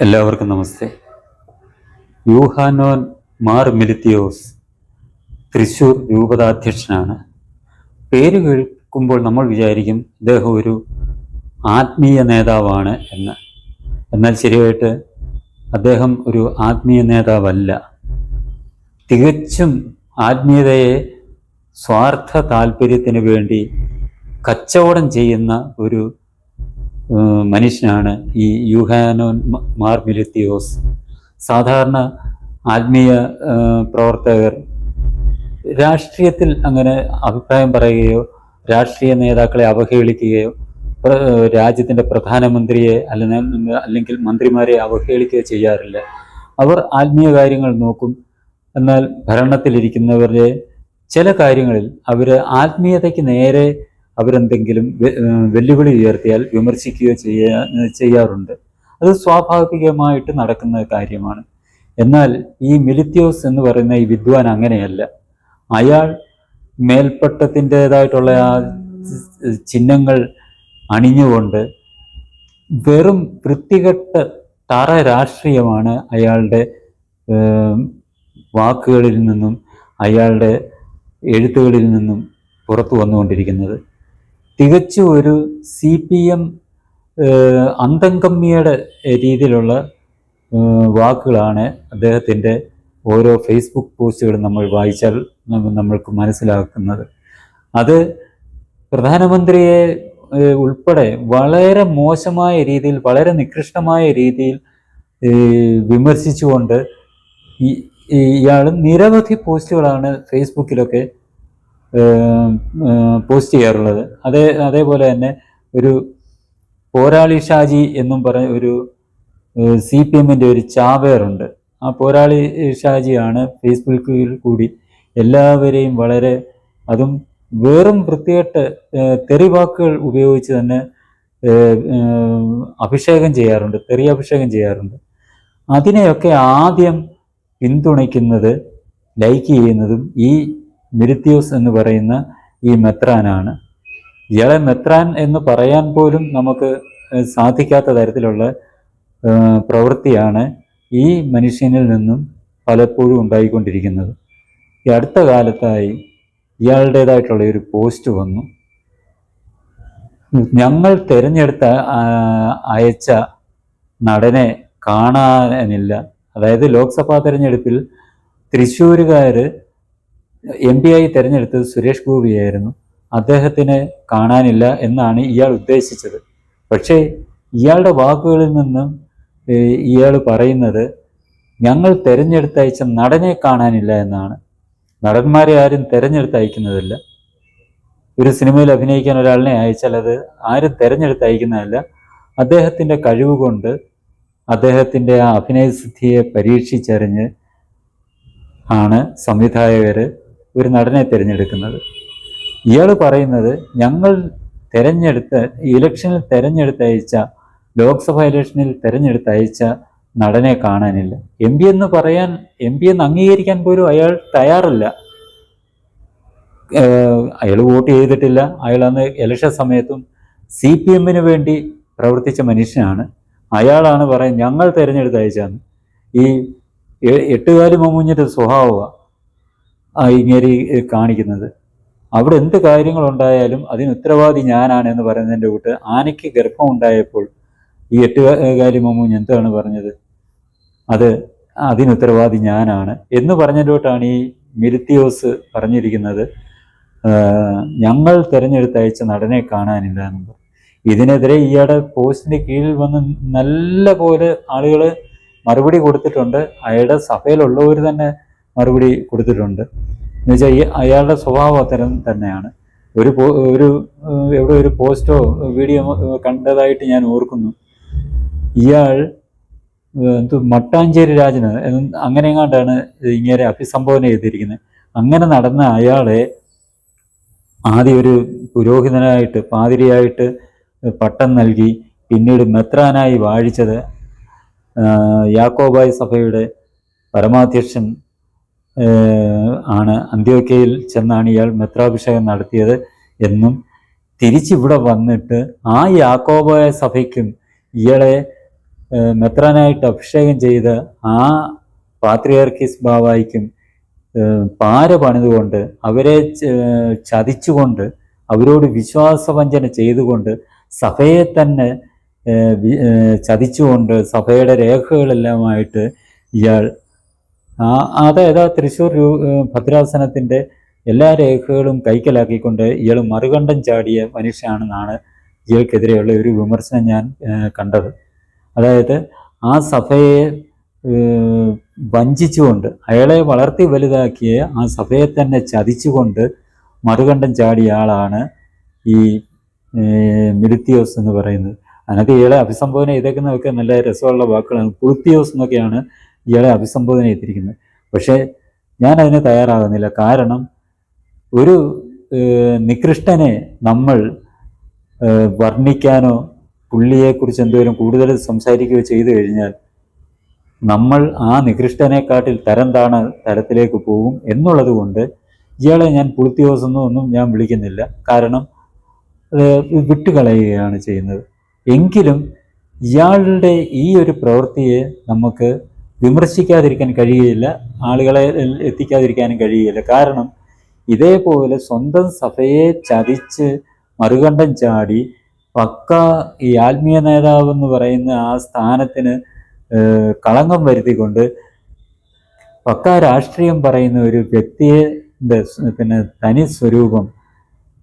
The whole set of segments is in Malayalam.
എല്ലാവർക്കും നമസ്തേ. യൂഹാനോൻ മാർ മിലിത്തിയോസ് തൃശൂർ രൂപതാധ്യക്ഷനാണ്. പേര് കേൾക്കുമ്പോൾ നമ്മൾ വിചാരിക്കും ഇദ്ദേഹം ഒരു ആത്മീയ നേതാവാണ് എന്ന്. എന്നാൽ ശരിയായിട്ട് അദ്ദേഹം ഒരു ആത്മീയ നേതാവല്ല. തികച്ചും ആത്മീയതയെ സ്വാർത്ഥ താല്പര്യത്തിന് വേണ്ടി കച്ചവടം ചെയ്യുന്ന ഒരു മനുഷ്യനാണ് ഈ യുഹാനോൻ മാർ മിലിത്തിയോസ് സാധാരണ ആത്മീയ പ്രവർത്തകർ രാഷ്ട്രീയത്തിൽ അങ്ങനെ അഭിപ്രായം പറയുകയോ രാഷ്ട്രീയ നേതാക്കളെ അവഹേളിക്കുകയോ രാജ്യത്തിന്റെ പ്രധാനമന്ത്രിയെ അല്ലെങ്കിൽ അല്ലെങ്കിൽ മന്ത്രിമാരെ അവഹേളിക്കുകയോ ചെയ്യാറില്ല. അവർ ആത്മീയ കാര്യങ്ങൾ നോക്കും. എന്നാൽ ഭരണത്തിലിരിക്കുന്നവരുടെ ചില കാര്യങ്ങളിൽ അവർ ആത്മീയതയ്ക്ക് നേരെ അവരെന്തെങ്കിലും വെല്ലുവിളി ഉയർത്തിയാൽ വിമർശിക്കുകയോ ചെയ്യാ ചെയ്യാറുണ്ട്. അത് സ്വാഭാവികമായിട്ട് നടക്കുന്ന കാര്യമാണ്. എന്നാൽ ഈ മിലിത്യോസ് എന്ന് പറയുന്ന ഈ വിദ്വാൻ അങ്ങനെയല്ല. അയാൾ മേൽപ്പട്ടത്തിന്റെതായിട്ടുള്ള ആ ചിഹ്നങ്ങൾ അണിഞ്ഞുകൊണ്ട് വെറും വൃത്തികെട്ട തറ രാഷ്ട്രീയമാണ് അയാളുടെ വാക്കുകളിൽ നിന്നും അയാളുടെ എഴുത്തുകളിൽ നിന്നും പുറത്തു വന്നുകൊണ്ടിരിക്കുന്നത്. തികച്ചും ഒരു സി പി എം അന്തംകമ്മിയുടെ രീതിയിലുള്ള വാക്കുകളാണ് അദ്ദേഹത്തിന്റെ ഓരോ ഫേസ്ബുക്ക് പോസ്റ്റുകളും നമ്മൾ വായിച്ചാൽ നമ്മൾക്ക് മനസ്സിലാക്കുന്നത്. അത് പ്രധാനമന്ത്രിയെ ഉൾപ്പെടെ വളരെ മോശമായ രീതിയിൽ വളരെ നികൃഷ്ടമായ രീതിയിൽ വിമർശിച്ചുകൊണ്ട് ഇയാൾ നിരവധി പോസ്റ്റുകളാണ് ഫേസ്ബുക്കിലൊക്കെ പോസ്റ്റ് ചെയ്യാറുള്ളത്. അതേ അതേപോലെ തന്നെ ഒരു പോരാളി ഷാജി എന്നും പറഞ്ഞ ഒരു സി പി എമ്മിന്റെ ഒരു ചാവേറുണ്ട്. ആ പോരാളി ഷാജിയാണ് ഫേസ്ബുക്കിൽ കൂടി എല്ലാവരെയും വളരെ അതും വെറും വൃത്തികെട്ട് തെറിവാക്കുകൾ തെറി വാക്കുകൾ ഉപയോഗിച്ച് തന്നെ അഭിഷേകം ചെയ്യാറുണ്ട് തെറി അഭിഷേകം ചെയ്യാറുണ്ട്. അതിനെയൊക്കെ ആദ്യം പിന്തുണയ്ക്കുന്നത് ലൈക്ക് ചെയ്യുന്നതും ഈ മിരിത്യോസ് എന്ന് പറയുന്ന ഈ മെത്രാനാണ്. ഇയാളെ മെത്രാൻ എന്ന് പറയാൻ പോലും നമുക്ക് സാധിക്കാത്ത തരത്തിലുള്ള പ്രവൃത്തിയാണ് ഈ മനുഷ്യനിൽ നിന്നും പലപ്പോഴും ഉണ്ടായിക്കൊണ്ടിരിക്കുന്നത്. ഈ അടുത്ത കാലത്തായി ഇയാളുടേതായിട്ടുള്ള ഒരു പോസ്റ്റ് വന്നു. ഞങ്ങൾ തിരഞ്ഞെടുത്ത അയച്ച നടനെ കാണാനില്ല. അതായത് ലോക്സഭാ തെരഞ്ഞെടുപ്പിൽ തൃശ്ശൂരുകാർ എം പി ആയി തിരഞ്ഞെടുത്തത് സുരേഷ് ഗോപിയായിരുന്നു അദ്ദേഹത്തിനെ കാണാനില്ല എന്നാണ് ഇയാൾ ഉദ്ദേശിച്ചത്. പക്ഷേ ഇയാളുടെ വാക്കുകളിൽ നിന്നും ഇയാൾ പറയുന്നത് ഞങ്ങൾ തിരഞ്ഞെടുത്തയച്ച നടനെ കാണാനില്ല എന്നാണ്. നടന്മാരെ ആരും തെരഞ്ഞെടുത്തയക്കുന്നതല്ല. ഒരു സിനിമയിൽ അഭിനയിക്കാൻ ഒരാളിനെ അയച്ചാൽ അത് ആരും തെരഞ്ഞെടുത്തയക്കുന്നതല്ല. അദ്ദേഹത്തിന്റെ കഴിവ് കൊണ്ട് അദ്ദേഹത്തിന്റെ ആ അഭിനയസിദ്ധിയെ പരീക്ഷിച്ചറിഞ്ഞ് ആണ് സംവിധായകർ ഒരു നടനെ തിരഞ്ഞെടുക്കുന്നത്. ഇയാൾ പറയുന്നത് ഞങ്ങൾ തിരഞ്ഞെടുത്ത ഇലക്ഷനിൽ തിരഞ്ഞെടുത്തയച്ച ലോക്സഭ ഇലക്ഷനിൽ തിരഞ്ഞെടുത്തയച്ച നടനെ കാണാനില്ല. എം പി എന്ന് പറയാൻ എം പി എന്ന് അംഗീകരിക്കാൻ പോലും അയാൾ തയ്യാറല്ല. അയാൾ വോട്ട് ചെയ്തിട്ടില്ല. അയാൾ അന്ന് ഇലക്ഷൻ സമയത്തും സി പി എമ്മിന് വേണ്ടി പ്രവർത്തിച്ച മനുഷ്യനാണ്. അയാളാണ് പറയുന്നത് ഞങ്ങൾ തിരഞ്ഞെടുത്ത് അയച്ചാന്ന് ഈ എട്ടുകാലി മമ്മൂഞ്ഞിന്റെ സ്വഭാവമാണ് ഇങ്ങനെ കാണിക്കുന്നത്. അവിടെ എന്ത് കാര്യങ്ങളുണ്ടായാലും അതിന് ഉത്തരവാദി ഞാനാണ് എന്ന് പറയുന്നതിന്റെ കൂട്ട് ആനയ്ക്ക് ഗർഭം ഉണ്ടായപ്പോൾ ഈ എട്ടുകാലി മമ്മൂഞ്ഞ് എന്താണ് പറഞ്ഞത്? അത് അതിന് ഉത്തരവാദി ഞാനാണ് എന്ന് പറഞ്ഞതിലോട്ടാണ് ഈ മിരുത്തിയോസ് പറഞ്ഞിരിക്കുന്നത്. ഞങ്ങൾ ഞങ്ങൾ തിരഞ്ഞെടുത്തയച്ച നടനെ കാണാനില്ല എന്നും പറഞ്ഞു. ഇതിനെതിരെ ഇയാളുടെ പോസ്റ്റിന്റെ കീഴിൽ വന്ന് നല്ല പോലെ ആളുകൾ മറുപടി കൊടുത്തിട്ടുണ്ട്. അയാളുടെ സഭയിലുള്ളവർ തന്നെ മറുപടി കൊടുത്തിട്ടുണ്ട്. എന്നുവെച്ചാൽ ഈ അയാളുടെ സ്വഭാവം അത്തരം തന്നെയാണ്. ഒരു ഒരു എവിടെ ഒരു പോസ്റ്റോ വീഡിയോ കണ്ടതായിട്ട് ഞാൻ ഓർക്കുന്നു. ഇയാൾ മട്ടാഞ്ചേരി രാജന് എന്ന് അങ്ങനെ എങ്ങാണ്ടാണ് ഇങ്ങനെ അഭിസംബോധന ചെയ്തിരിക്കുന്നത് അങ്ങനെ നടന്ന അയാളെ ആദ്യം ഒരു പുരോഹിതനായിട്ട് പാതിരിയായിട്ട് പട്ടം നൽകി പിന്നീട് മെത്രാനായി വാഴിച്ചത് യാക്കോബായ സഭയുടെ പരമാധ്യക്ഷൻ ആണ്. അന്ത്യോക്കയിൽ ചെന്നാണ് ഇയാൾ മെത്രാഭിഷേകം നടത്തിയത് എന്നും തിരിച്ചിവിടെ വന്നിട്ട് ആ യാക്കോബായ സഭയ്ക്കും ഇയാളെ മെത്രാനായിട്ട് അഭിഷേകം ചെയ്ത് ആ പാത്രിയാർക്കിസ് ബാവായിക്കും പാര പണിതുകൊണ്ട് അവരെ ചതിച്ചുകൊണ്ട് അവരോട് വിശ്വാസവഞ്ചന ചെയ്തുകൊണ്ട് സഭയെ തന്നെ ചതിച്ചുകൊണ്ട് സഭയുടെ രേഖകളെല്ലാമായിട്ട് ഇയാൾ അതായത് തൃശ്ശൂർ ഭദ്രാസനത്തിന്റെ എല്ലാ രേഖകളും കൈക്കലാക്കിക്കൊണ്ട് ഇയാൾ മറുകണ്ഠം ചാടിയ മനുഷ്യനാണെന്നാണ് ഇയാൾക്കെതിരെയുള്ള ഒരു വിമർശനം ഞാൻ കണ്ടത്. അതായത് ആ സഭയെ വഞ്ചിച്ചുകൊണ്ട് അയാളെ വളർത്തി വലുതാക്കിയ ആ സഭയെ തന്നെ ചതിച്ചുകൊണ്ട് മറുകണ്ഠം ചാടിയ ആളാണ് ഈ മിരുത്തിയോസ് എന്ന് പറയുന്നത്. അതിനകത്ത് ഇയാളെ അഭിസംബോധന ചെയ്തേക്കുന്നതൊക്കെ നല്ല രസമുള്ള വാക്കുകളാണ്. പുളുത്തിയോസ് എന്നൊക്കെയാണ് ഇയാളെ അഭിസംബോധന ചെയ്തിരിക്കുന്നത്. പക്ഷേ ഞാൻ അതിന് തയ്യാറാകുന്നില്ല. കാരണം ഒരു നികൃഷ്ടനെ നമ്മൾ വർണിക്കാനോ പുള്ളിയെക്കുറിച്ച് എന്തെങ്കിലും കൂടുതൽ സംസാരിക്കുകയോ ചെയ്തു കഴിഞ്ഞാൽ നമ്മൾ ആ നികൃഷ്ടനെക്കാട്ടിൽ തരം താണ തരത്തിലേക്ക് പോകും എന്നുള്ളത് കൊണ്ട് ഇയാളെ ഞാൻ പുളുത്തിയോസെന്നോ ഒന്നും ഞാൻ വിളിക്കുന്നില്ല. കാരണം വിട്ടുകളയുകയാണ് ചെയ്യുന്നത്. എങ്കിലും ഇയാളുടെ ഈ ഒരു പ്രവൃത്തിയെ നമുക്ക് വിമർശിക്കാതിരിക്കാൻ കഴിയുകയില്ല ആളുകളെ എത്തിക്കാതിരിക്കാനും കഴിയുകയില്ല. കാരണം ഇതേപോലെ സ്വന്തം സഭയെ ചതിച്ച് മറുകണ്ഠം ചാടി പക്ക ഈ ആത്മീയ നേതാവ് എന്ന് പറയുന്ന ആ സ്ഥാനത്തിന് കളങ്കം വരുത്തിക്കൊണ്ട് പക്ക രാഷ്ട്രീയം പറയുന്ന ഒരു വ്യക്തിയെ പിന്നെ തനി സ്വരൂപം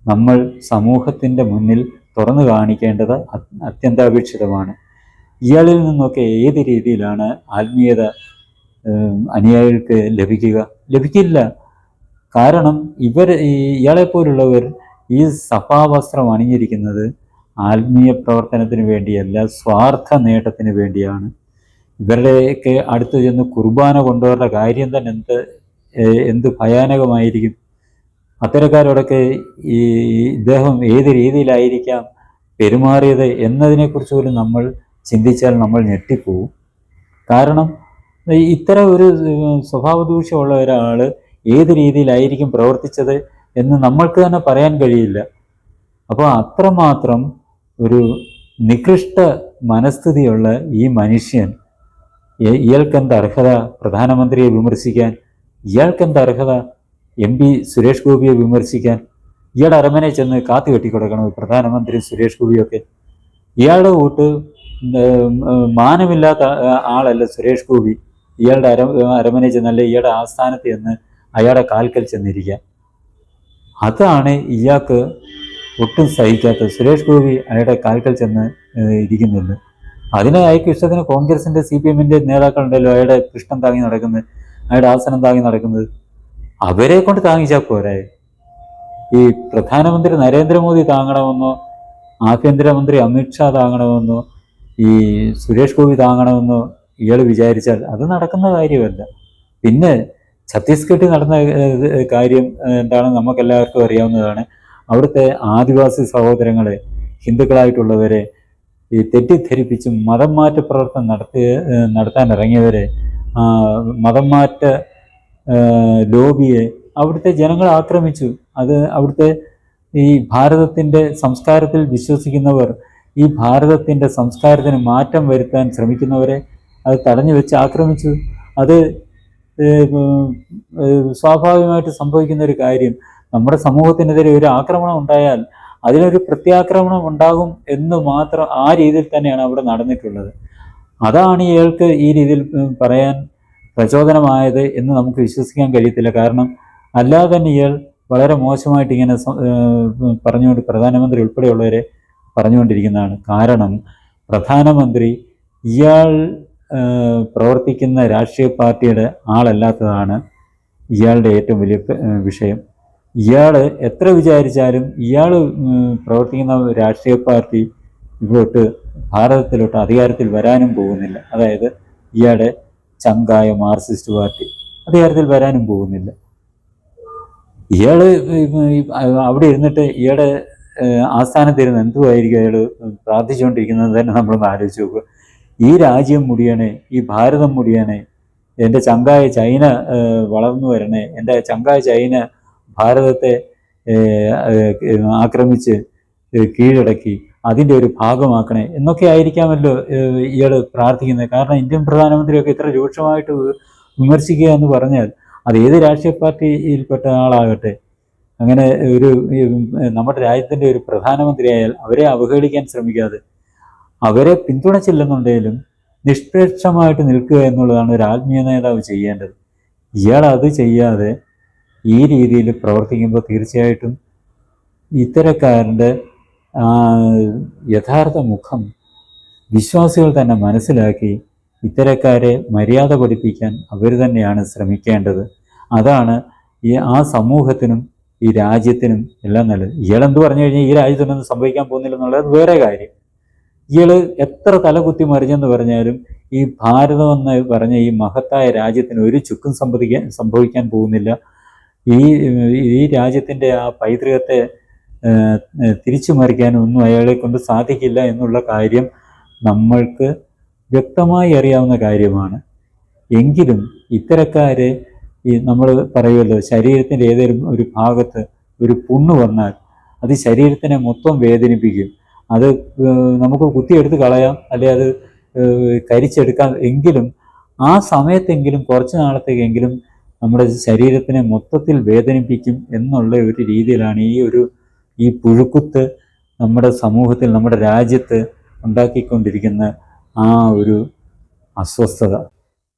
നമ്മൾ സമൂഹത്തിന്റെ മുന്നിൽ തുറന്നു കാണിക്കേണ്ടത് അത്യന്താപേക്ഷിതമാണ്. ഇയാളിൽ നിന്നൊക്കെ ഏത് രീതിയിലാണ് ആത്മീയത അനുയായികൾക്ക് ലഭിക്കുക? ലഭിക്കില്ല. കാരണം ഇവർ ഇയാളെപ്പോലുള്ളവർ ഈ സഭാവസ്ത്രം അണിഞ്ഞിരിക്കുന്നത് ആത്മീയ പ്രവർത്തനത്തിന് വേണ്ടിയല്ല സ്വാർത്ഥ നേട്ടത്തിന് വേണ്ടിയാണ്. ഇവരുടെയൊക്കെ അടുത്ത് ചെന്ന് കുർബാന കൊണ്ടുവരേണ്ട കാര്യം തന്നെ എന്ത് എന്ത് ഭയാനകമായിരിക്കും? അത്തരക്കാരോടൊക്കെ ഈ ഇദ്ദേഹം ഏത് രീതിയിലായിരിക്കാം പെരുമാറിയത് എന്നതിനെക്കുറിച്ച് പോലും നമ്മൾ ചിന്തിച്ചാൽ നമ്മൾ ഞെട്ടിപ്പോവും. കാരണം ഇത്തരം ഒരു സ്വഭാവദൂഷ്യമുള്ള ഒരാൾ ഏത് രീതിയിലായിരിക്കും പ്രവർത്തിച്ചത് എന്ന് നമ്മൾക്ക് തന്നെ പറയാൻ കഴിയില്ല. അപ്പോൾ അത്രമാത്രം ഒരു നികൃഷ്ട മനസ്ഥിതിയുള്ള ഈ മനുഷ്യൻ ഇയാൾക്കെന്ത് അർഹത? പ്രധാനമന്ത്രിയെ വിമർശിക്കാൻ ഇയാൾക്കെന്ത് അർഹത? എം പി സുരേഷ് ഗോപിയെ വിമർശിക്കാൻ ഇയാളുടെ അരമനെ ചെന്ന് കാത്തു കെട്ടിക്കൊടുക്കണം പ്രധാനമന്ത്രി സുരേഷ് ഗോപിയൊക്കെ ഇയാളുടെ ഉം, മാനമില്ലാത്ത ആളല്ല സുരേഷ് ഗോപി. ഇയാളുടെ അര അരമനെ ചെന്നല്ല ഇയാളുടെ ആസ്ഥാനത്ത് ചെന്ന് അയാളുടെ കാൽക്കൽ ചെന്നിരിക്കുക. അതാണ് ഇയാൾക്ക് ഒട്ടും സഹിക്കാത്തത് സുരേഷ് ഗോപി അയാളുടെ കാൽക്കൽ ചെന്ന് ഇരിക്കുന്നില്ല അതിന് അയാൾക്ക് ഇഷ്ടത്തിന് കോൺഗ്രസിന്റെ സി പി എമ്മിന്റെ നേതാക്കളുണ്ടല്ലോ അയാളുടെ കൃഷ്ണൻ താങ്ങി നടക്കുന്നത് അയാളുടെ ആസനം താങ്ങി നടക്കുന്നത്. അവരെ കൊണ്ട് താങ്ങിച്ചാൽ പോരെ? ഈ പ്രധാനമന്ത്രി നരേന്ദ്രമോദി താങ്ങണമെന്നോ ആഭ്യന്തരമന്ത്രി അമിത്ഷാ താങ്ങണമെന്നോ ഈ സുരേഷ് ഗോപി താങ്ങണമെന്ന് ഇയാൾ വിചാരിച്ചാൽ അത് നടക്കുന്ന കാര്യമല്ല. പിന്നെ ഛത്തീസ്ഗഡിൽ നടന്ന കാര്യം എന്താണ് നമുക്കെല്ലാവർക്കും അറിയാവുന്നതാണ്. അവിടുത്തെ ആദിവാസി സഹോദരങ്ങളെ ഹിന്ദുക്കളായിട്ടുള്ളവരെ ഈ തെറ്റിദ്ധരിപ്പിച്ചും മതം മാറ്റ പ്രവർത്തനം നടത്തി നടത്താൻ ഇറങ്ങിയവരെ മതം മാറ്റ ലോബിയെ അവിടുത്തെ ജനങ്ങൾ ആക്രമിച്ചു. അത് അവിടുത്തെ ഈ ഭാരതത്തിന്റെ സംസ്കാരത്തിൽ വിശ്വസിക്കുന്നവർ ഈ ഭാരതത്തിന്റെ സംസ്കാരത്തിന് മാറ്റം വരുത്താൻ ശ്രമിക്കുന്നവരെ അത് തടഞ്ഞു വെച്ച് ആക്രമിച്ചു. അത് സ്വാഭാവികമായിട്ട് സംഭവിക്കുന്ന ഒരു കാര്യം നമ്മുടെ സമൂഹത്തിനെതിരെ ഒരു ആക്രമണം ഉണ്ടായാൽ അതിനൊരു പ്രത്യാക്രമണം ഉണ്ടാകും എന്ന് മാത്രം ആ രീതിയിൽ തന്നെയാണ് അവിടെ നടന്നിട്ടുള്ളത്. അതാണ് ഇയാൾക്ക് ഈ രീതിയിൽ പറയാൻ പ്രചോദനമായത് എന്ന് നമുക്ക് വിശ്വസിക്കാൻ കഴിയത്തില്ല. കാരണം അല്ലാതെ തന്നെ ഇയാൾ വളരെ മോശമായിട്ട് ഇങ്ങനെ പറഞ്ഞുകൊണ്ട് പ്രധാനമന്ത്രി ഉൾപ്പെടെയുള്ളവരെ പറഞ്ഞുകൊണ്ടിരിക്കുന്നതാണ്. കാരണം പ്രധാനമന്ത്രി ഇയാൾ പ്രവർത്തിക്കുന്ന രാഷ്ട്രീയ പാർട്ടിയുടെ ആളല്ലാത്തതാണ് ഇയാളുടെ ഏറ്റവും വലിയ വിഷയം. ഇയാൾ എത്ര വിചാരിച്ചാലും ഇയാൾ പ്രവർത്തിക്കുന്ന രാഷ്ട്രീയ പാർട്ടി ഇങ്ങോട്ട് ഭാരതത്തിലോട്ട് അധികാരത്തിൽ വരാനും പോകുന്നില്ല. അതായത് ഇയാളുടെ ചങ്കായ മാർക്സിസ്റ്റ് പാർട്ടി അധികാരത്തിൽ വരാനും പോകുന്നില്ല. ഇയാൾ അവിടെ ഇരുന്നിട്ട് ഇയാളുടെ ആസ്ഥാനത്തിരുന്ന് എന്തുമായിരിക്കും അയാൾ പ്രാർത്ഥിച്ചുകൊണ്ടിരിക്കുന്നത് തന്നെ നമ്മളൊന്ന് ആലോചിച്ച് നോക്കുക. ഈ രാജ്യം മുടിയണേ ഈ ഭാരതം മുടിയണേ എന്റെ ചങ്കായ ചൈന വളർന്നു വരണേ എന്റെ ചങ്കായ ചൈന ഭാരതത്തെ ആക്രമിച്ച് കീഴടക്കി അതിന്റെ ഒരു ഭാഗമാക്കണേ എന്നൊക്കെ ആയിരിക്കാമല്ലോ ഇയാൾ പ്രാർത്ഥിക്കുന്നത്. കാരണം ഇന്ത്യൻ പ്രധാനമന്ത്രിയൊക്കെ ഇത്ര രൂക്ഷമായിട്ട് വിമർശിക്കുക എന്ന് പറഞ്ഞാൽ അത് ഏത് രാഷ്ട്രീയ പാർട്ടിയിൽപ്പെട്ട ആളാകട്ടെ അങ്ങനെ ഒരു നമ്മുടെ രാജ്യത്തിന്റെ ഒരു പ്രധാനമന്ത്രിയായാൽ അവരെ അവഹേളിക്കാൻ ശ്രമിക്കാതെ അവരെ പിന്തുണച്ചില്ലെന്നുണ്ടെങ്കിലും നിഷ്പക്ഷമായിട്ട് നിൽക്കുക എന്നുള്ളതാണ് ഒരു ആത്മീയ നേതാവ് ചെയ്യേണ്ടത്. ഇയാൾ അത് ചെയ്യാതെ ഈ രീതിയിൽ പ്രവർത്തിക്കുമ്പോൾ തീർച്ചയായിട്ടും ഇത്തരക്കാരന്റെ യഥാർത്ഥ മുഖം വിശ്വാസികൾ തന്നെ മനസ്സിലാക്കി ഇത്തരക്കാരെ മര്യാദ പഠിപ്പിക്കാൻ അവർ തന്നെയാണ് ശ്രമിക്കേണ്ടത്. അതാണ് ഈ ആ സമൂഹത്തിനും ഈ രാജ്യത്തിനും എല്ലാം നല്ലത്. ഇയാളെന്ത് പറഞ്ഞു കഴിഞ്ഞാൽ ഈ രാജ്യത്തിനൊന്നും സംഭവിക്കാൻ പോകുന്നില്ല എന്നുള്ളത് വേറെ കാര്യം. ഇയാൾ എത്ര തലകുത്തി മറിഞ്ഞെന്ന് പറഞ്ഞാലും ഈ ഭാരതം എന്ന് പറഞ്ഞ ഈ മഹത്തായ രാജ്യത്തിന് ഒരു ചുക്കും സംഭവിക്കാൻ സംഭവിക്കാൻ പോകുന്നില്ല. ഈ ഈ രാജ്യത്തിന്റെ ആ പൈതൃകത്തെ തിരിച്ചു മറിക്കാനൊന്നും അയാളെ കൊണ്ട് സാധിക്കില്ല എന്നുള്ള കാര്യം നമ്മൾക്ക് വ്യക്തമായി അറിയാവുന്ന കാര്യമാണ്. എങ്കിലും ഇത്തരക്കാരെ ഈ നമ്മൾ പറയുമല്ലോ ശരീരത്തിന്റെ ഏതെങ്കിലും ഒരു ഭാഗത്ത് ഒരു പുണ്ണ് വന്നാൽ അത് ശരീരത്തിനെ മൊത്തം വേദനിപ്പിക്കും. അത് നമുക്ക് കുത്തിയെടുത്ത് കളയാം അല്ലെ അത് കരിച്ചെടുക്കാം എങ്കിലും ആ സമയത്തെങ്കിലും കുറച്ച് നാളത്തേക്കെങ്കിലും നമ്മുടെ ശരീരത്തിനെ മൊത്തത്തിൽ വേദനിപ്പിക്കും എന്നുള്ള ഒരു രീതിയിലാണ് ഈ ഒരു ഈ പുഴുക്കുത്ത് നമ്മുടെ സമൂഹത്തിൽ നമ്മുടെ രാജ്യത്ത് ഉണ്ടാക്കിക്കൊണ്ടിരിക്കുന്ന ആ ഒരു അസ്വസ്ഥത.